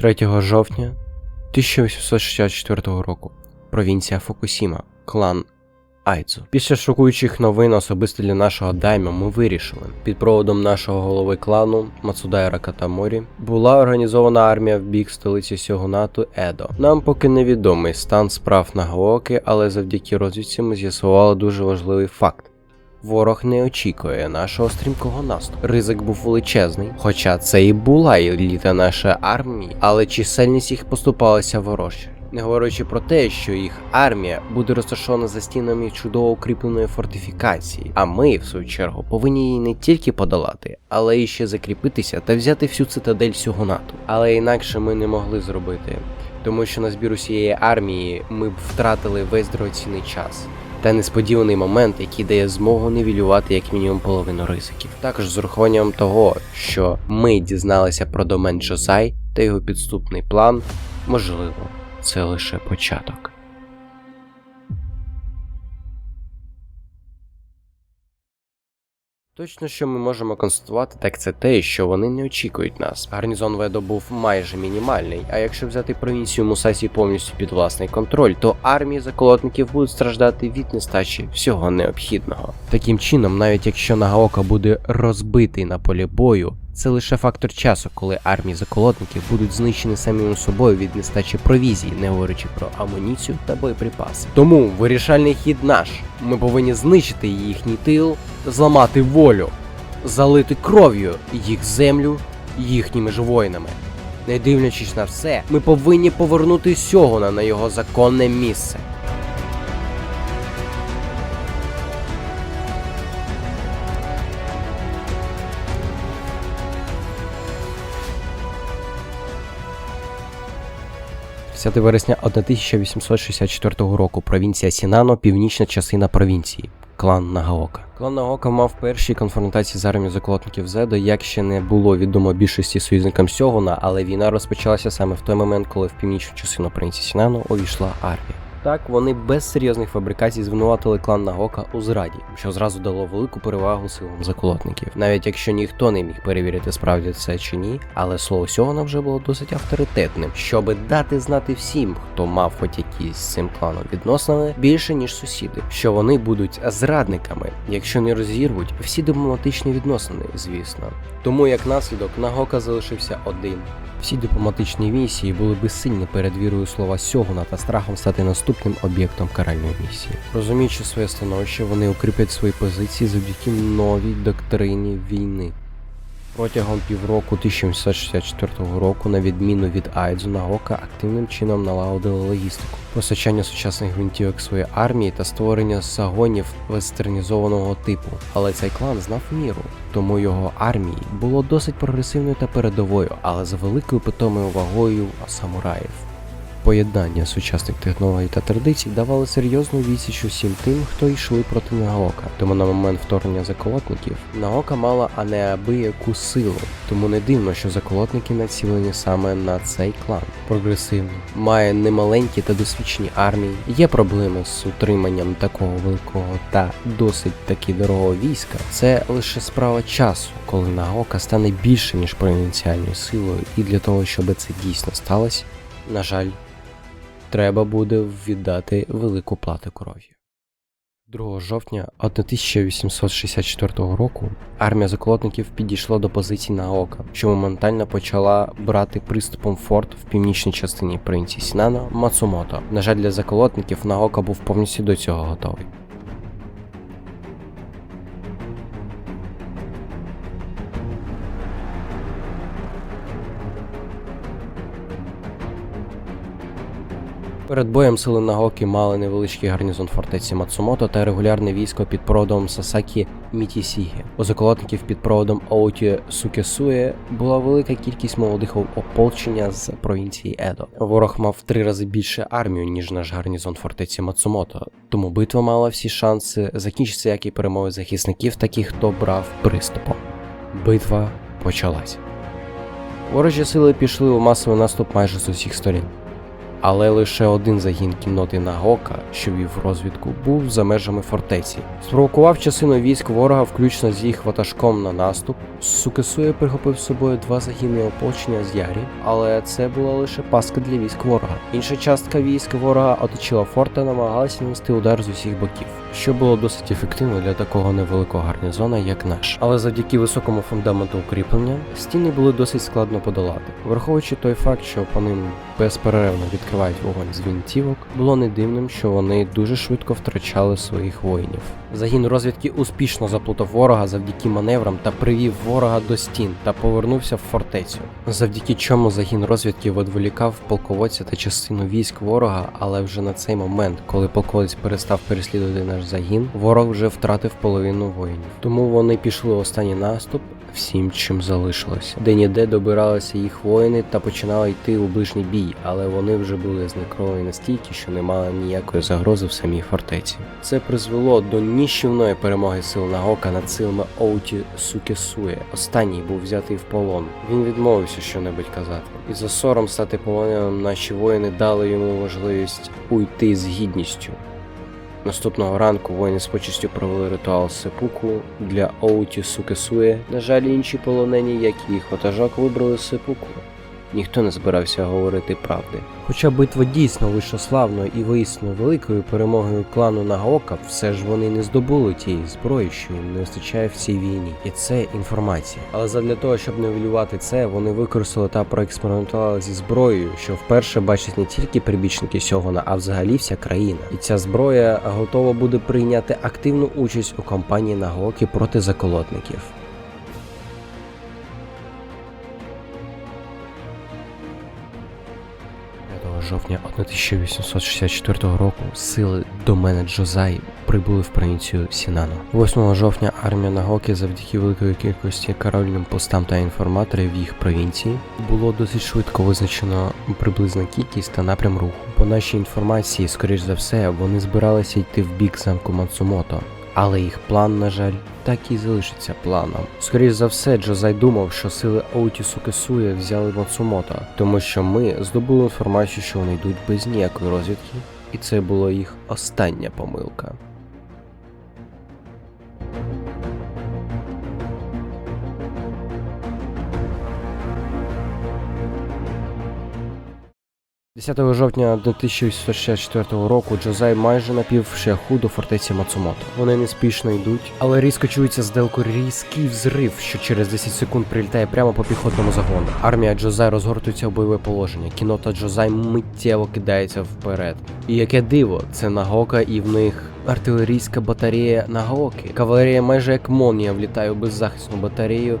3 жовтня 1864 року. Провінція Фукусіма, клан Айдзу. Після шокуючих новин особисто для нашого даймя ми вирішили. Під проводом нашого голови клану Мацудайра Катаморі була організована армія в бік столиці Сьогунату Едо. Нам поки невідомий стан справ на Гаоки, але завдяки розвідці ми з'ясували дуже важливий факт. Ворог не очікує нашого стрімкого наступу. Ризик був величезний, хоча це і була еліта нашої армії, але чисельність їх поступалася ворожче. Не говорячи про те, що їх армія буде розташована за стінами чудово укріпленої фортифікації, а ми, в свою чергу, повинні її не тільки подолати, але і ще закріпитися та взяти всю цитадель всього НАТО. Але інакше ми не могли зробити, тому що на збір усієї армії ми б втратили весь дорогоцінний час та несподіваний момент, який дає змогу нівелювати як мінімум половину ризиків. Також з урахуванням того, що ми дізналися про домен Джозай та його підступний план, можливо, це лише початок. Точно, що ми можемо констатувати, так це те, що вони не очікують нас. Гарнізон Ведо був майже мінімальний, а якщо взяти провінцію Мусасі повністю під власний контроль, то армії заколотників будуть страждати від нестачі всього необхідного. Таким чином, навіть якщо Нагаока буде розбитий на полі бою, це лише фактор часу, коли армії заколотників будуть знищені самим собою від нестачі провізії, не говорячи про амуніцію та боєприпаси. Тому вирішальний хід наш. Ми повинні знищити їхній тил, зламати волю, залити кров'ю їх землю їхніми ж воїнами. Не дивлячись на все, ми повинні повернути Сьогуна на його законне місце. – 10 вересня 1864 року. Провінція Сінано, північна частина провінції. Клан Нагаока. Клан Нагаока мав перші конфронтації з армією заколотників Зедо, як ще не було відомо більшості союзникам Сьогуна, але війна розпочалася саме в той момент, коли в північну частину провінції Сінано увійшла армія. Так, вони без серйозних фабрикацій звинуватили клан Нагока у зраді, що зразу дало велику перевагу силам заколотників. Навіть якщо ніхто не міг перевірити, справді це чи ні, але слово Сьогона вже було досить авторитетним, щоби дати знати всім, хто мав хоч якісь з цим кланом відносини, більше ніж сусіди, що вони будуть зрадниками, якщо не розірвуть всі дипломатичні відносини, звісно. Тому як наслідок Нагока залишився один. Всі дипломатичні місії були безсильні перед вірою слова Сьогуна та страхом стати наступним об'єктом каральної місії. Розуміючи своє становище, вони укріплять свої позиції завдяки новій доктрині війни. Протягом півроку 1764 року, на відміну від Айдзу, Наока активним чином налагодили логістику, постачання сучасних гвинтівок своєї армії та створення загонів вестернізованого типу. Але цей клан знав міру, тому його армії було досить прогресивною та передовою, але з великою питомою вагою самураїв. Поєднання сучасних технологій та традицій давали серйозну відсіч усім тим, хто йшли проти Наока. Тому на момент вторгнення заколотників Наока мала а неабияку силу. Тому не дивно, що заколотники націлені саме на цей клан. Прогресивний, має немаленькі та досвідчені армії. Є проблеми з утриманням такого великого та досить таки дорогого війська. Це лише справа часу, коли Наока стане більше ніж провінціальною силою, і для того, щоб це дійсно сталося, на жаль треба буде віддати велику плату кров'ю. 2 жовтня 1864 року армія заколотників підійшла до позицій Наока, що моментально почала брати приступом форт в північній частині провінції Сінано Мацумото. На жаль, для заколотників Наока був повністю до цього готовий. Перед боєм сили Нагоки мали невеличкий гарнізон фортеці Мацумото та регулярне військо під проводом Сасакі Мітісігі. У заколотників під проводом Оуті Сукесує була велика кількість молодих ополчення з провінції Едо. Ворог мав три рази більше армію, ніж наш гарнізон фортеці Мацумото, тому битва мала всі шанси закінчитися як і перемоги захисників, таких хто брав приступом. Битва почалась. Ворожі сили пішли у масовий наступ майже з усіх сторін. Але лише один загін кінноти Нагока, що вів розвідку, був за межами фортеці. Спровокував частину військ ворога, включно з їх ватажком на наступ. Сукесує прихопив з собою два загіни ополчення з Ярі, але це була лише пастка для військ ворога. Інша частка військ ворога оточила форт та намагалася нанести удар з усіх боків, що було досить ефективно для такого невеликого гарнізона, як наш. Але завдяки високому фундаменту укріплення стіни були досить складно подолати, враховуючи той факт, що по ним безперервно відкривають вогонь з гвинтівок, було не дивним, що вони дуже швидко втрачали своїх воїнів. Загін розвідки успішно заплутав ворога завдяки маневрам та привів ворога до стін та повернувся в фортецю. Завдяки чому загін розвідки відволікав полководця та частину військ ворога, але вже на цей момент, коли полководець перестав переслідувати наш загін, ворог вже втратив половину воїнів. Тому вони пішли в останній наступ всім, чим залишилося. Де ніде добиралися їх воїни та починали йти у ближній бій, але вони вже були знекровлені настільки, що не мали ніякої загрози в самій фортеці. Це призвело до ніщівної перемоги сил Нагока над силами Оуті Сукесує. Останній був взятий в полон. Він відмовився щонебудь казати. І за сором стати полоненим наші воїни дали йому можливість уйти з гідністю. Наступного ранку воїни з почестю провели ритуал сепуку для Оуті Сукесує. На жаль, інші полонені, як і їх ватажок, вибрали сепуку. Ніхто не збирався говорити правди. Хоча битва дійсно вийшла славною і виясною великою перемогою клану Нагаока, все ж вони не здобули тієї зброї, що їм не вистачає в цій війні. І це інформація. Але задля того, щоб нивелювати це, вони використали та проекспериментували зі зброєю, що вперше бачать не тільки прибічники Сьогона, а взагалі вся країна. І ця зброя готова буде прийняти активну участь у кампанії Нагаоки проти заколотників. Жовтня 1864 року сили домена Джозай прибули в провінцію Сінано. 8 жовтня армія Нагоки завдяки великої кількості карольним постам та інформаторів їх провінції було досить швидко визначено приблизна кількість та напрям руху. По нашій інформації, скоріш за все, вони збиралися йти в бік замку Мацумото. Але їх план, на жаль, так і залишиться планом. Скоріше за все, Джозай думав, що сили Оутісу Сукесує взяли Мацумото, тому що ми здобули інформацію, що вони йдуть без ніякої розвідки, і це була їх остання помилка. – 10 жовтня 1864 року Джозай майже на пів шляху до фортеці Мацумото. Вони неспішно йдуть, але різко чується зделку різкий взрив, що через 10 секунд прилітає прямо по піхотному загону. Армія Джозай розгортується в бойове положення. Кінота Джозай миттєво кидається вперед. І яке диво, це Нагока і в них. Артилерійська батарея Нагаоки. Кавалерія майже як молнія влітає у беззахисну батарею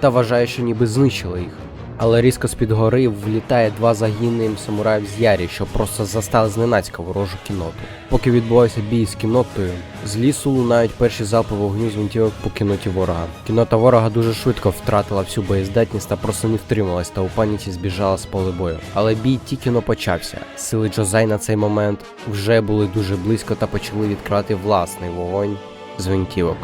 та вважає, що ніби знищила їх. Але різко з-під гори влітає два загіни самураїв з Ярі, що просто застали зненацька ворожу кінноту. Поки відбувався бій з кіннотою, з лісу лунають перші залпи вогню з гвинтівок по кінноті ворога. Кіннота ворога дуже швидко втратила всю боєздатність та просто не втрималась та у паніці збіжала з поля бою. Але бій тільки но почався. Сили Джозай на цей момент вже були дуже близько та почали відкривати власний вогонь з гвинтівок.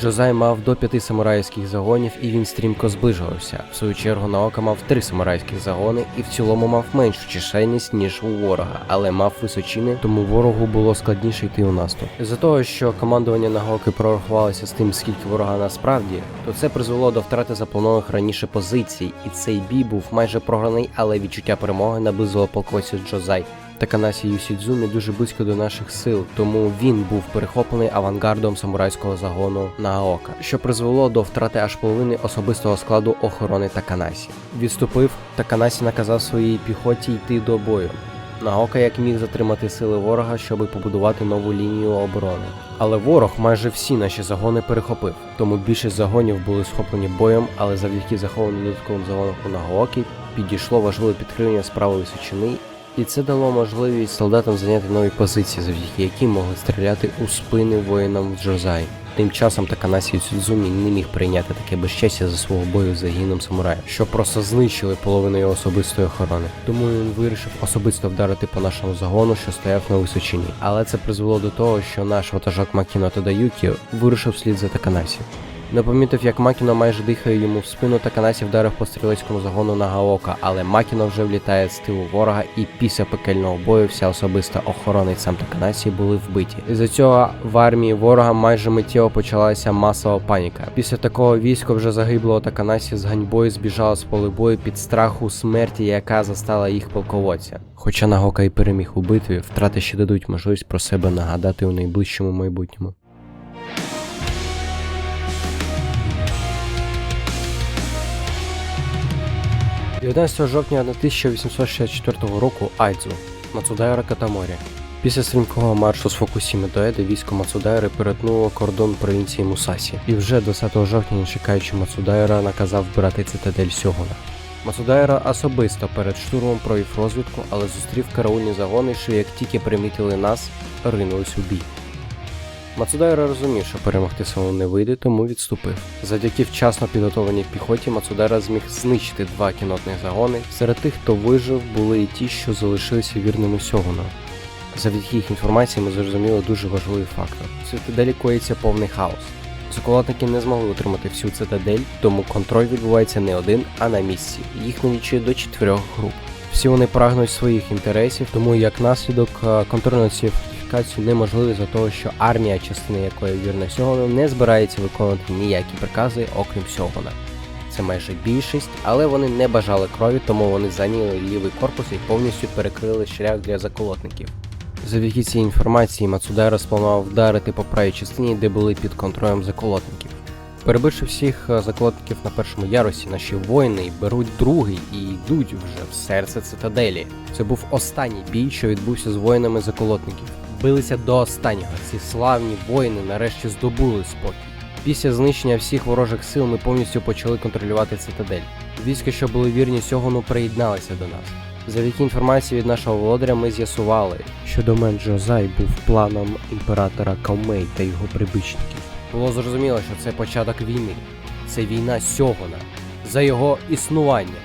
Джозай мав до п'яти самурайських загонів і він стрімко зближувався. В свою чергу Наока мав три самурайських загони і в цілому мав меншу чисельність, ніж у ворога, але мав височини, тому ворогу було складніше йти у наступ. З-за того, що командування Нагоки прорахувалося з тим, скільки ворога насправді, то це призвело до втрати запланованих раніше позицій, і цей бій був майже програний, але відчуття перемоги наблизило полководцю Джозай. Таканасі Юсідзумі дуже близько до наших сил, тому він був перехоплений авангардом самурайського загону Наока, що призвело до втрати аж половини особистого складу охорони Таканасі. Відступив, Таканасі наказав своїй піхоті йти до бою. Наока як міг затримати сили ворога, щоб побудувати нову лінію оборони. Але ворог майже всі наші загони перехопив, тому більшість загонів були схоплені боєм, але завдяки захованим додатковим загонам у Нагаокі підійшло важливе підкрилення з правої Височини і це дало можливість солдатам зайняти нові позиції, завдяки яким могли стріляти у спини воїнам в Джозай. Тим часом Таканасі Цюдзумі не міг прийняти таке безчестя за свого бою з загином самурая, що просто знищили половину його особистої охорони. Тому він вирішив особисто вдарити по нашому загону, що стояв на височині. Але це призвело до того, що наш ватажок Макіно Тадаюкі вирушив слід за Таканасі. Не помітив, як Макіно майже дихає йому в спину, та Канасі вдарив по стрілецькому загону на Гаока, але Макіно вже влітає з тилу ворога, і після пекельного бою вся особиста охорона і сам Таканасі були вбиті. Із-за цього в армії ворога майже миттєво почалася масова паніка. Після такого військо вже загиблого Таканасі з ганьбою збіжало з поле бою під страху смерті, яка застала їх полководця. Хоча Нагока і переміг у битві, втрати ще дадуть можливість про себе нагадати у найближчому майбутньому. 19 жовтня 1864 року Айдзу, Мацудайра Катаморі. Після стрімкого маршу з Фокусіми до Еди військо Мацудайри перетнуло кордон провінції Мусасі, і вже 20 жовтня, не чекаючи Мацудайра, наказав вбирати цитадель Сьогуна. Мацудайра особисто перед штурмом провів розвідку, але зустрів караульні загони, що як тільки примітили нас, ринулись у бій. Мацудайра розумів, що перемогти самому не вийде, тому відступив. Завдяки вчасно підготованій піхоті Мацудайра зміг знищити два кінотних загони. Серед тих, хто вижив, були і ті, що залишилися вірними Сьогуну. Завдяки їх інформації ми зрозуміли дуже важливий фактор. В цитаделі коїться повний хаос. Заколотники не змогли утримати всю цитадель, тому контроль відбувається не один, а на місці. Їх налічує до чотирьох груп. Всі вони прагнуть своїх інтересів, тому як наслідок е, контроль над цією фортифікацією неможливий за того, що армія, частина якої вірна Сьогону, не збирається виконувати ніякі прикази, окрім Сьогона. Це майже більшість, але вони не бажали крові, тому вони зайняли лівий корпус і повністю перекрили шлях для заколотників. Завдяки цій інформації Мацудайра спланував вдарити по правій частині, де були під контролем заколотників. Перебивши всіх е, заколотників на першому ярусі, наші воїни беруть другий і йдуть вже в серце цитаделі. Це був останній бій, що відбувся з воїнами заколотників. Билися до останнього. Ці славні воїни нарешті здобули спокій. Після знищення всіх ворожих сил ми повністю почали контролювати цитадель. Війська, що були вірні Сьогону, приєдналися до нас. Завдяки інформації від нашого володаря ми з'ясували, що домен Джозай був планом імператора Каумей та його прибічників. Було зрозуміло, що це початок війни. Це війна Сьогона за його існування.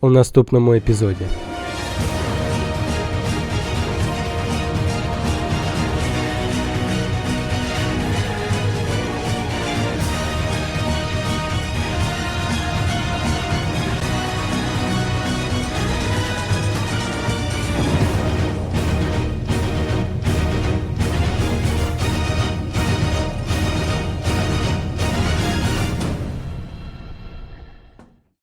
У наступному епізоді.